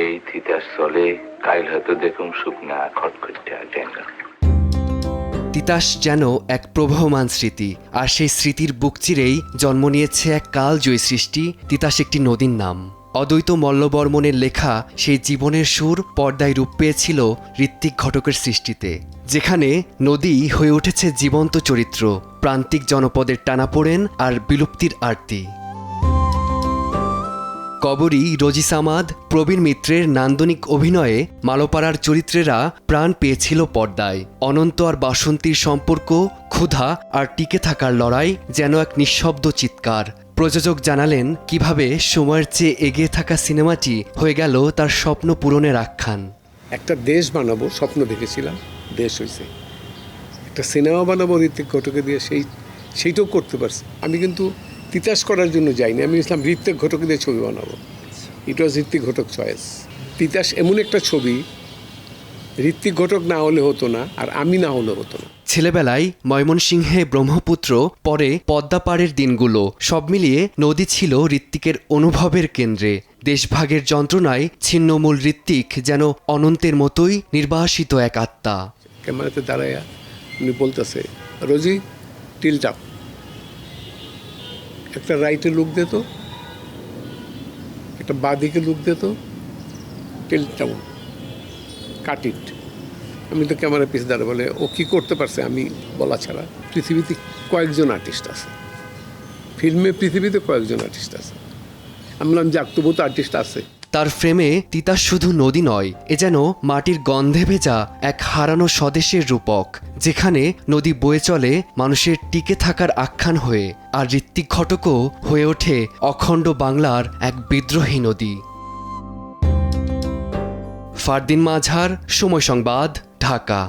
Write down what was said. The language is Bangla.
এই তিতাস চলে কাইল হয়তো দেখুম শুকনা খটখটটা ডেঙ্গা। তিতাস যেন এক প্রবহমান স্মৃতি, আর সেই স্মৃতির বুক চিরেই জন্ম নিয়েছে এক কালজয়ী সৃষ্টি, তিতাস একটি নদীর নাম। অদ্বৈত মল্লবর্মনের লেখা সেই জীবনের সুর পর্দায় রূপ পেয়েছিল ঋত্বিক ঘটকের সৃষ্টিতে, যেখানে নদী হয়ে উঠেছে জীবন্ত চরিত্র, প্রান্তিক জনপদের টানাপোড়েন আর বিলুপ্তির আরতি। কবরী রোজি সামাদ, প্রবীণ মিত্রের নান্দনিক অভিনয়ে মালোপাড়ার চরিত্রেরা প্রাণ পেয়েছিল পর্দায়। অনন্ত আর বাসন্তীর সম্পর্ক, ক্ষুধা আর টিকে থাকার লড়াই যেন এক নিঃশব্দ চিৎকার। প্রযোজক জানালেন, কীভাবে সময়ের চেয়ে এগিয়ে থাকা সিনেমাটি হয়ে গেল তার স্বপ্ন পূরণের আখ্যান? একটা দেশ বানাবো, স্বপ্ন দেখেছিলাম, দেশ হয়েছে একটা সিনেমা বানাবো, ঋত্বিক ঘটকে দিয়ে সেই, সেইটাও করতে পারছি। আমি কিন্তু তিতাস করার জন্য যাইনি। আমি ইসলাম ঋত্বিক ঘটকে দিয়ে ছবি বানাবো। It was Ritwik Ghatak choice Titas এমন একটা ছবি ঋত্বিক ঘটক না হলে হতো না আর আমি না হলে হতো না। ছেলেবেলায় ময়মনসিংহে ব্রহ্মপুত্র পরে পদ্মাপাড়ের দিনগুলো সব মিলিয়ে নদী ছিল ঋত্বিকের অনুভবের কেন্দ্রে। দেশভাগের যন্ত্রণায় ছিন্নমূল ঋত্বিক যেন অনন্তের মতোই নির্বাসিত এক আত্মা। ক্যামেরাতে দাঁড়াইয়া উনি বলতেছে রোজি টিলটাপ একটা রাইটে লুক দিত, একটা বাঁদিকে লুক দিত টিলটাপ কাট ইট। আমি তো ক্যামেরা পিস দাঁড়া বলে, ও কি করতে পারছে আমি বলা ছাড়া। পৃথিবীতে কয়েকজন আর্টিস্ট আছে। ফিল্মে পৃথিবীতে কয়েকজন আর্টিস্ট আছে। আমি বললাম যে তবু তো আর্টিস্ট আছে। তার ফ্রেমে তিতাস শুধু নদী নয়, এ যেন মাটির গন্ধে ভেজা এক হারানো স্বদেশের রূপক, যেখানে নদী বয়ে চলে মানুষের টিকে থাকার আখ্যান হয়ে, আর ঋত্বিক ঘটকও হয়ে ওঠে অখণ্ড বাংলার এক বিদ্রোহী নদী। ফারদিন মাঝার, সময় সংবাদ, ঢাকা।